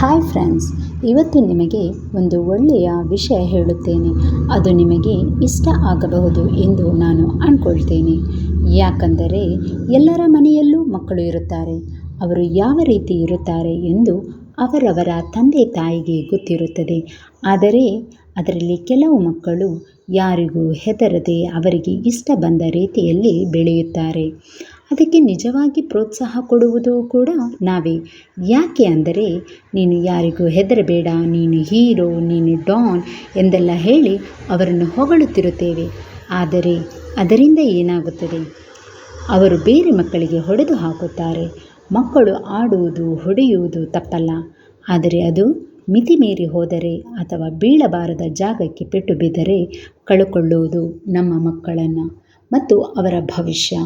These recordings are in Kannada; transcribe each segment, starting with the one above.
ಹಾಯ್ ಫ್ರೆಂಡ್ಸ್ ಇವತ್ತು ನಿಮಗೆ ಒಂದು ಒಳ್ಳೆಯ ವಿಷಯ ಹೇಳುತ್ತೇನೆ. ಅದು ನಿಮಗೆ ಇಷ್ಟ ಆಗಬಹುದು ಎಂದು ನಾನು ಅಂದ್ಕೊಳ್ತೇನೆ ಯಾಕಂದರೆ ಎಲ್ಲರ ಮನೆಯಲ್ಲೂ ಮಕ್ಕಳು ಇರುತ್ತಾರೆ. ಅವರು ಯಾವ ರೀತಿ ಇರುತ್ತಾರೆ ಎಂದು ಅವರವರ ತಂದೆ ತಾಯಿಗೆ ಗೊತ್ತಿರುತ್ತದೆ. ಆದರೆ ಅದರಲ್ಲಿ ಕೆಲವು ಮಕ್ಕಳು ಯಾರಿಗೂ ಹೆದರದೆ ಅವರಿಗೆ ಇಷ್ಟ ಬಂದ ರೀತಿಯಲ್ಲಿ ಬೆಳೆಯುತ್ತಾರೆ. ಅದಕ್ಕೆ ನಿಜವಾಗಿ ಪ್ರೋತ್ಸಾಹ ಕೊಡುವುದು ಕೂಡ ನಾವೇ. ಯಾಕೆ ಅಂದರೆ, ನೀನು ಯಾರಿಗೂ ಹೆದರಬೇಡ, ನೀನು ಹೀರೋ, ನೀನು ಡಾನ್ ಎಂದೆಲ್ಲ ಹೇಳಿ ಅವರನ್ನು ಹೊಗಳುತ್ತಿರುತ್ತೇವೆ. ಆದರೆ ಅದರಿಂದ ಏನಾಗುತ್ತದೆ? ಅವರು ಬೇರೆ ಮಕ್ಕಳಿಗೆ ಹೊಡೆದು ಹಾಕುತ್ತಾರೆ. ಮಕ್ಕಳು ಆಡುವುದು, ಹೊಡೆಯುವುದು ತಪ್ಪಲ್ಲ. ಆದರೆ ಅದು ಮಿತಿ ಮೀರಿ ಹೋದರೆ ಅಥವಾ ಬೀಳಬಾರದ ಜಾಗಕ್ಕೆ ಪೆಟ್ಟು ಬಿದ್ದರೆ ಕಳುಕೊಳ್ಳುವುದು ನಮ್ಮ ಮಕ್ಕಳನ್ನು. ಮತ್ತು ಅವರ ಭವಿಷ್ಯ.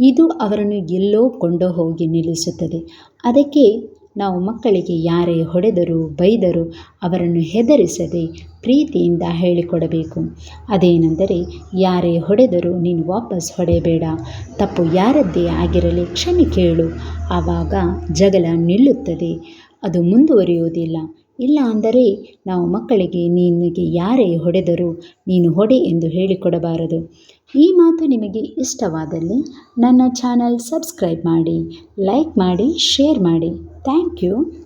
ಇದು ಅವರನ್ನು ಎಲ್ಲೋ ಕೊಂಡು ಹೋಗಿ ನಿಲ್ಲಿಸುತ್ತದೆ. ಅದಕ್ಕೆ ನಾವು ಮಕ್ಕಳಿಗೆ ಯಾರೇ ಹೊಡೆದರೂ ಬೈದರೂ ಅವರನ್ನು ಹೆದರಿಸದೆ ಪ್ರೀತಿಯಿಂದ ಹೇಳಿಕೊಡಬೇಕು. ಅದೇನೆಂದರೆ, ಯಾರೇ ಹೊಡೆದರೂ ನೀನು ವಾಪಸ್ ಹೊಡೆಯಬೇಡ. ತಪ್ಪು ಯಾರದ್ದೇ ಆಗಿರಲಿ ಕ್ಷಮೆ ಕೇಳು. ಆವಾಗ ಜಗಳ ನಿಲ್ಲುತ್ತದೆ. ಅದು ಮುಂದುವರಿಯುವುದಿಲ್ಲ. ಇಲ್ಲ ಅಂದರೆ ನಾವು ಮಕ್ಕಳಿಗೆ ನಿನಗೆ ಯಾರೇ ಹೊಡೆದರೂ ನೀನು ಹೊಡೆ ಎಂದು ಹೇಳಿಕೊಡಬಾರದು. ಈ ಮಾತು ನಿಮಗೆ ಇಷ್ಟವಾದಲ್ಲಿ ನನ್ನ ಚಾನಲ್ ಸಬ್ಸ್ಕ್ರೈಬ್ ಮಾಡಿ, ಲೈಕ್ ಮಾಡಿ, ಶೇರ್ ಮಾಡಿ. Thank you.